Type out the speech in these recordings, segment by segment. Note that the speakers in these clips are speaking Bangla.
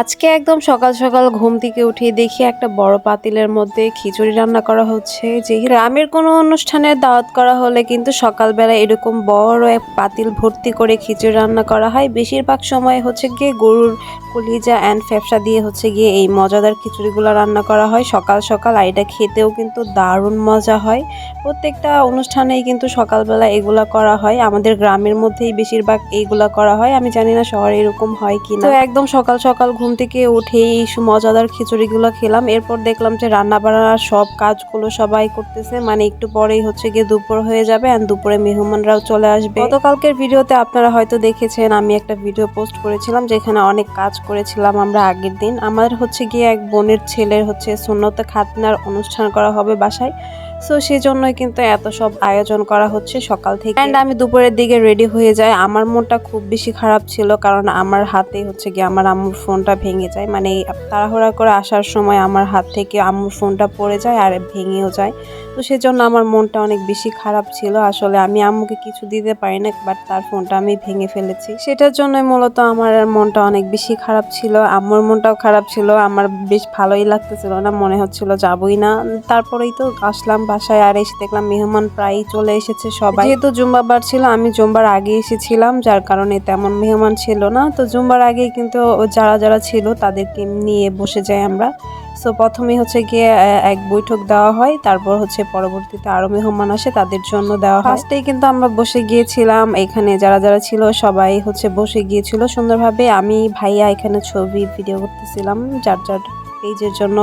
আজকে একদম সকাল সকাল ঘুম থেকে উঠে দেখি একটা বড় পাতিলের মধ্যে খিচুড়ি রান্না করা হচ্ছে। যে গ্রামের কোনো অনুষ্ঠানে দাওয়াত করা হলে কিন্তু সকালবেলা এরকম বড় এক পাতিল ভর্তি করে খিচুড়ি রান্না করা হয়। বেশিরভাগ সময় হচ্ছে গিয়ে গরুর কলিজা অ্যান্ড ফ্যাপসা দিয়ে হচ্ছে গিয়ে এই মজাদার খিচুড়িগুলো রান্না করা হয়। সকাল সকাল আর এটা খেতেও কিন্তু দারুণ মজা হয়। প্রত্যেকটা অনুষ্ঠানেই কিন্তু সকালবেলা এগুলা করা হয়। আমাদের গ্রামের মধ্যেই বেশিরভাগ এইগুলা করা হয়। আমি জানি না শহরে এরকম হয় কি না একদম সকাল সকাল ঘুম থেকে উঠেই এই মজাদার খিচুড়িগুলো খেলাম। এরপর দেখলাম যে রান্না বান্নার সব কাজগুলো সবাই করতেছে। মানে একটু পরেই হচ্ছে গিয়ে দুপুর হয়ে যাবে আর দুপুরে মেহমানরাও চলে আসবে। গতকালকের ভিডিওতে আপনারা হয়তো দেখেছেন, আমি একটা ভিডিও পোস্ট করেছিলাম যেখানে অনেক কাজ করেছিলাম আমরা আগের দিন। আমার হচ্ছে গিয়ে এক বোনের ছেলের হচ্ছে সুন্নত খাতনার অনুষ্ঠান করা হবে বাসায়। সো সেই জন্যই কিন্তু এত সব আয়োজন করা হচ্ছে সকাল থেকে। অ্যান্ড আমি দুপুরের দিকে রেডি হয়ে যাই। আমার মনটা খুব বেশি খারাপ ছিল কারণ আমার হাতে হচ্ছে গিয়ে আমার আম্মুর ফোনটা ভেঙে যায়। মানে তাড়াহুড়া করে আসার সময় আমার হাত থেকে আম্মুর ফোনটা পড়ে যায় আর ভেঙেও যায়। তো সেজন্য আমার মনটা অনেক বেশি খারাপ ছিল। আসলে আমি আম্মুকে কিছু দিতে পারি না বাট তার ফোনটা আমি ভেঙে ফেলেছি। সেটার জন্য মূলত আমার মনটা অনেক বেশি খারাপ ছিল। আম্মুর মনটাও খারাপ ছিল। আমার বেশ ভালোই লাগতেছিল না, মনে হচ্ছিল যাবই না। তারপরেই তো আসলাম বাসায় আর এসে দেখলাম মেহমান প্রায়ই চলে এসেছে সবাই। যেহেতু জুম্বাবার ছিল আমি জুম্বার আগে এসেছিলাম যার কারণে তেমন মেহমান ছিল না। তো জুম্বার আগেই কিন্তু যারা যারা ছিল তাদেরকে নিয়ে বসে যাই আমরা। সো প্রথমে হচ্ছে গিয়ে এক বৈঠক দেওয়া হয় তারপর হচ্ছে পরবর্তীতে আরও মেহমান আসে তাদের জন্য দেওয়া হয়। ফার্স্টেই কিন্তু আমরা বসে গিয়েছিলাম এখানে যারা যারা ছিল সবাই হচ্ছে বসে গিয়েছিল সুন্দরভাবে। আমি ভাইয়া এখানে ছবি ভিডিও করতেছিলাম যার যার পেজের জন্য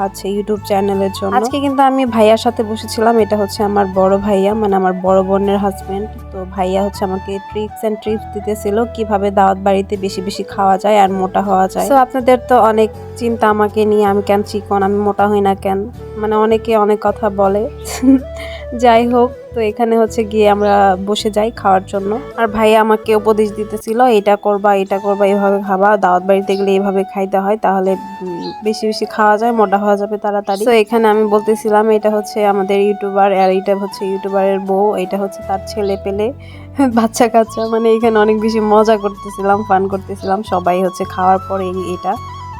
হচ্ছে ইউটিউব চ্যানেলের জন্য। আজকে কিন্তু আমি ভাইয়ার সাথে বসেছিলাম এটা হচ্ছে আমার বড় ভাইয়া মানে আমার বড় বোনের হাজবেন্ড তো ভাইয়া হচ্ছে আমাকে ট্রিক্স এন্ড ট্রিপস দিতেছিল কীভাবে দাওয়াত বাড়িতে বেশি বেশি খাওয়া যায় আর মোটা হওয়া যায়। তো আপনাদের তো অনেক চিন্তা আমাকে নিয়ে আমি কেন চিকন আমি মোটা হই না কেন? মানে অনেকে অনেক কথা বলে। যাই হোক তো এখানে হচ্ছে গিয়ে আমরা বসে যাই খাওয়ার জন্য। আর ভাইয়া আমাকে উপদেশ দিতেছিল এটা করবা এটা করবা এভাবে খাবা দাওয়াত বাড়িতে গেলে এভাবে খাইতে হয় তাহলে বেশি বেশি খাওয়া যায়, মোটা হওয়া যাবে তাড়াতাড়ি। তো এখানে আমি বলতেছিলাম, এটা হচ্ছে আমাদের ইউটিউবার, আর এটা হচ্ছে ইউটিউবারের বউ, এটা হচ্ছে তার ছেলে পেলে, বাচ্চা কাচ্চা। মানে এখানে অনেক বেশি মজা করতেছিলাম, ফান করতেছিলাম, সবাই হচ্ছে খাওয়ার পরে এটা।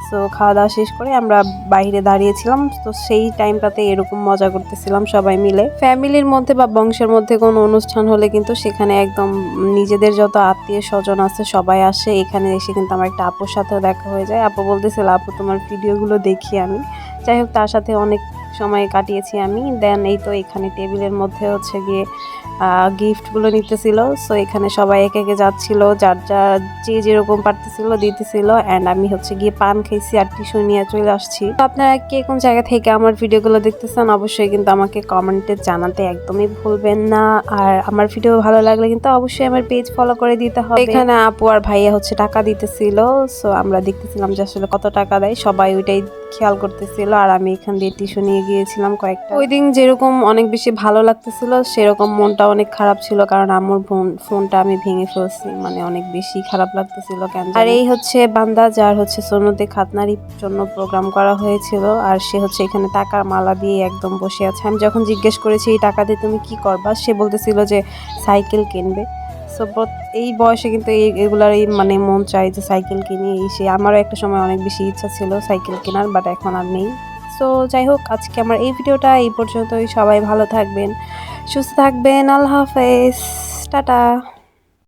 সো খাওয়া দাওয়া শেষ করে আমরা বাইরে দাঁড়িয়েছিলাম। তো সেই টাইমটাতে এরকম মজা করতেছিলাম সবাই মিলে। ফ্যামিলির মধ্যে বা বংশের মধ্যে কোনো অনুষ্ঠান হলে কিন্তু সেখানে একদম নিজেদের যত আত্মীয় স্বজন আছে সবাই আসে। এখানে এসে কিন্তু আমার একটা আপুর সাথেও দেখা হয়ে যায়। আপু বলতেছিল, আপু, তোমার ভিডিওগুলো দেখি আমি। যাই হোক, তার সাথে অনেক সময় কাটিয়েছি আমি। দেন এই তো এখানে টেবিলের মধ্যে হচ্ছে গিয়ে গিফটগুলো নিতেছিল। সো এখানে সবাই একে একে যাচ্ছিল, যার যার যে যেরকম পারতেছিল দিতেছিল। অ্যান্ড আমি হচ্ছে গিয়ে পান খেয়েছি আর টিস্যু নিয়ে চলে আসছি। তো আপনারা কে কোন জায়গা থেকে আমার ভিডিওগুলো দেখতেছেন, অবশ্যই কিন্তু আমাকে কমেন্টে জানাতে একদমই ভুলবেন না। আর আমার ভিডিও ভালো লাগলে কিন্তু অবশ্যই আমার পেজ ফলো করে দিতে হবে। এখানে আপু আর ভাইয়া হচ্ছে টাকা দিতেছিল। সো আমরা দেখতেছিলাম যে আসলে কত টাকা দেয়। সবাই ওইটাই খেয়াল করতেছিল আর আমি এখান দিয়ে টিস্যু নিয়ে গিয়েছিলাম কয়েকটা। ওই দিন যেরকম অনেক বেশি ভালো লাগতেছিল সেরকম মনটা অনেক খারাপ ছিল কারণ আমার ফোনটা আমি ভেঙে ফেলছি মানে অনেক বেশি খারাপ লাগতেছিল কেন আর এই হচ্ছে বান্দা যার হচ্ছে সোনতে খাতনারির জন্য প্রোগ্রাম করা হয়েছিল আর সে হচ্ছে এখানে টাকার মালা দিয়ে একদম বসে আছে। আমি যখন জিজ্ঞেস করেছি এই টাকা দিয়ে তুমি কি করবা? সে বলতেছিল যে সাইকেল কিনবে। সো এই বয়সে কিন্তু এই এগুলার এই মানে মন চাই যে সাইকেল কিনি। এই সে আমারও একটা সময় অনেক বেশি ইচ্ছা ছিল সাইকেল কেনার বাট এখন আর নেই। সো যাই হোক আজকে আমার এই ভিডিওটা এই পর্যন্তই। সবাই ভালো থাকবেন, সুস্থ থাকবেন। আল্লাহ হাফেজ। টাটা।